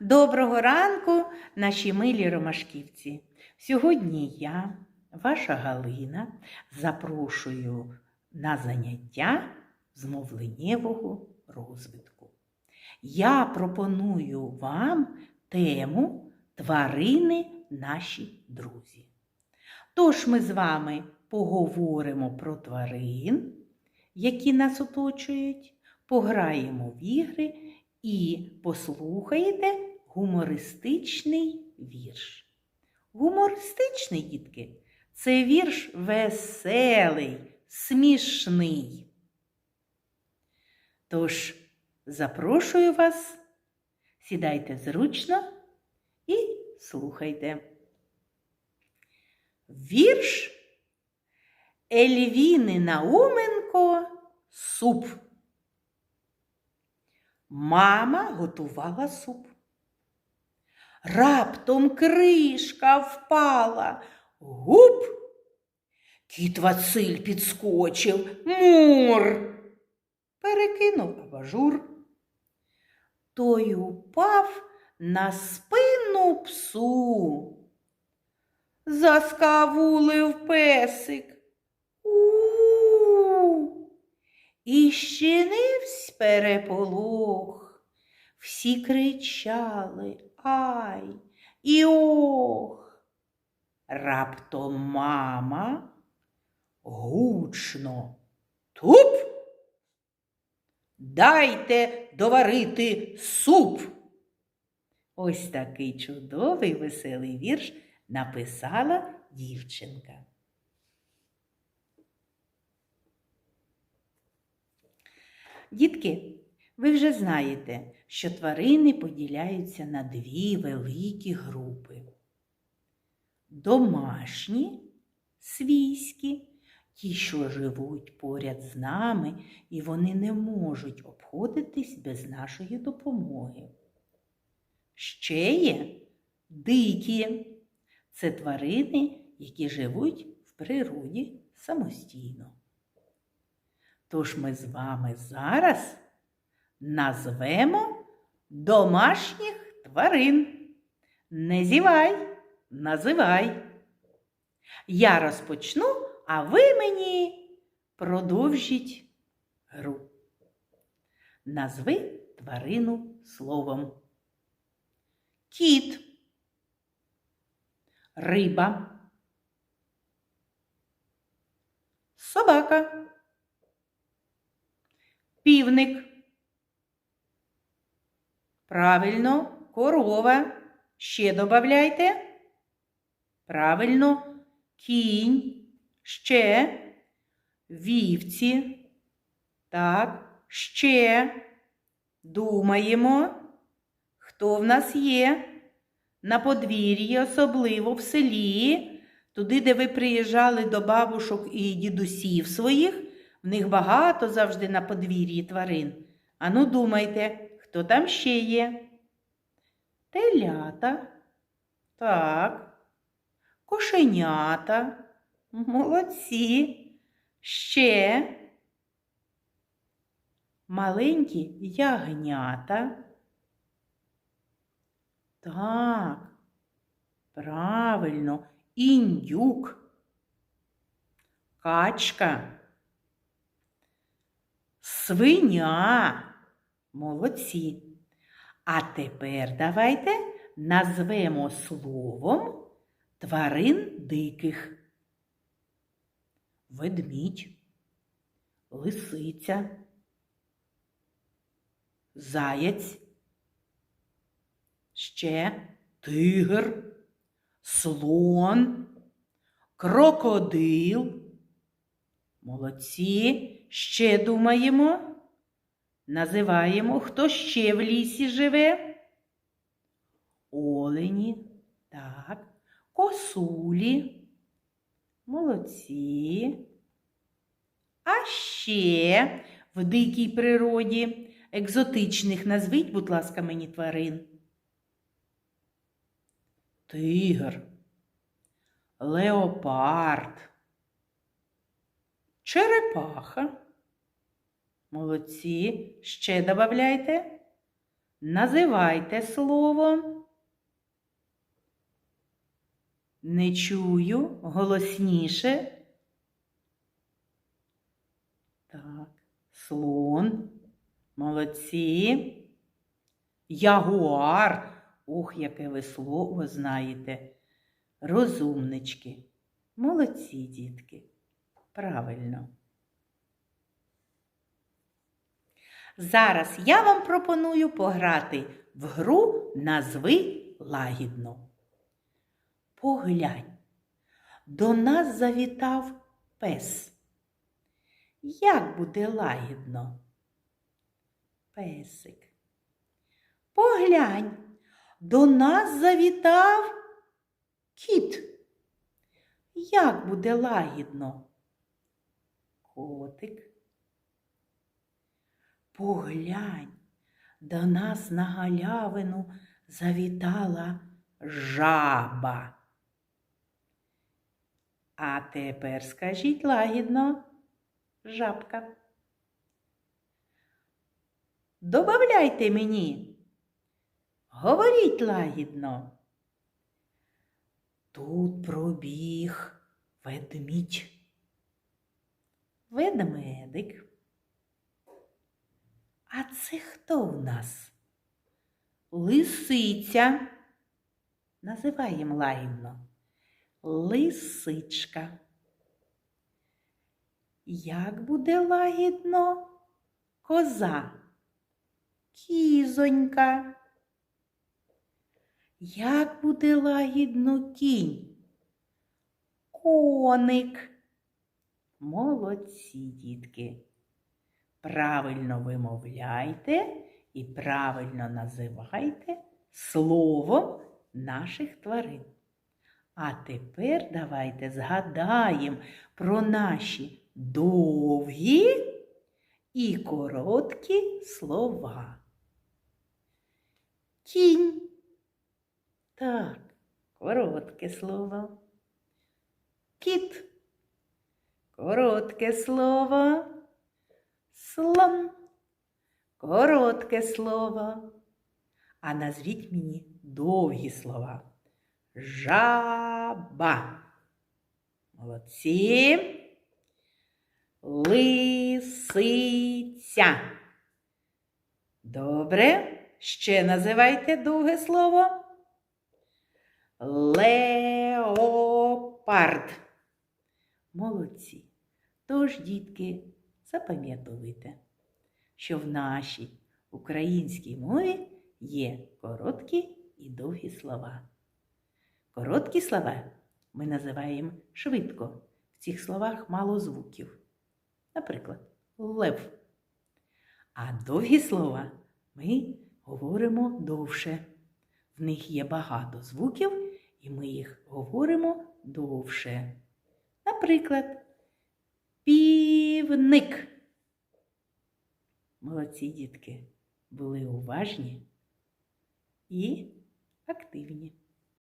Доброго ранку, наші милі ромашківці. Сьогодні я, ваша Галина, запрошую на заняття з розвитку. Я пропоную вам тему тварини наші друзі. Тож ми з вами поговоримо про тварин, які нас оточують, пограємо в ігри і послухаєте гумористичний вірш. Гумористичний, дітки, це вірш веселий, смішний. Тож запрошую вас, сідайте зручно і слухайте. Вірш Ельвіни Науменко суп. Мама готувала суп. Раптом кришка впала. Гуп! Кіт Василь підскочив. Мур. Перекинув абажур. Той упав на спину псу. Заскавулив песик. У. І щинивсь переполох. Всі кричали ай і ох. Раптом мама гучно туп. Дайте доварити суп. Ось такий чудовий веселий вірш написала дівчинка. Дітки, ви вже знаєте, що тварини поділяються на дві великі групи. Домашні, свійські, ті, що живуть поряд з нами, і вони не можуть обходитись без нашої допомоги. Ще є дикі. Це тварини, які живуть в природі самостійно. Тож ми з вами зараз назвемо домашніх тварин. Не зівай, називай. Я розпочну, а ви мені продовжіть гру. Назви тварину словом. Кіт, риба, собака, півник. Правильно, корова. Ще додавайте. Правильно, кінь. Ще вівці. Так, ще думаємо, хто в нас є на подвір'ї, особливо в селі, туди, де ви приїжджали до бабушок і дідусів своїх, в них багато завжди на подвір'ї тварин. Ану, думайте, хто там ще є? Телята. Так. Кошенята. Молодці. Ще. Маленькі ягнята. Так. Правильно. Індюк. Качка. Свиня. Молодці. А тепер давайте назвемо словом тварин диких. Ведмідь, лисиця, заєць, ще тигр, слон, крокодил. Молодці. Ще думаємо. Називаємо, хто ще в лісі живе. Олені, так, косулі. Молодці. А ще в дикій природі екзотичних назвіть, будь ласка, мені тварин. Тигр, леопард, черепаха. Молодці. Ще додавайте. Називайте слово. Не чую голосніше. Так, слон. Молодці. Ягуар. Ох, яке ви слово знаєте. Розумнички. Молодці, дітки. Правильно. Зараз я вам пропоную пограти в гру назви лагідно. Поглянь, до нас завітав пес. Як буде лагідно? Песик. Поглянь, до нас завітав кіт. Як буде лагідно? Котик. Поглянь, до нас на галявину завітала жаба. А тепер скажіть лагідно, жабка. Добавляйте мені. Говоріть лагідно. Тут пробіг ведмідь. Ведмедик. А це хто у нас? Лисиця. Називаємо лагідно. Лисичка. Як буде лагідно коза? Кізонька. Як буде лагідно кінь? Коник. Молодці, дітки. Правильно вимовляйте і правильно називайте словом наших тварин. А тепер давайте згадаємо про наші довгі і короткі слова. Кінь. Так, коротке слово. Кіт. Коротке слово. Слон. Коротке слово. А назвіть мені довгі слова. Жаба. Молодці. Лисиця. Добре. Ще називайте довге слово. Леопард. Молодці. Тож, дітки, запам'ятовуйте, що в нашій українській мові є короткі і довгі слова. Короткі слова ми називаємо швидко. В цих словах мало звуків. Наприклад, лев. А довгі слова ми говоримо довше. В них є багато звуків, і ми їх говоримо довше. Наприклад, півник. Молодці дітки були уважні і активні.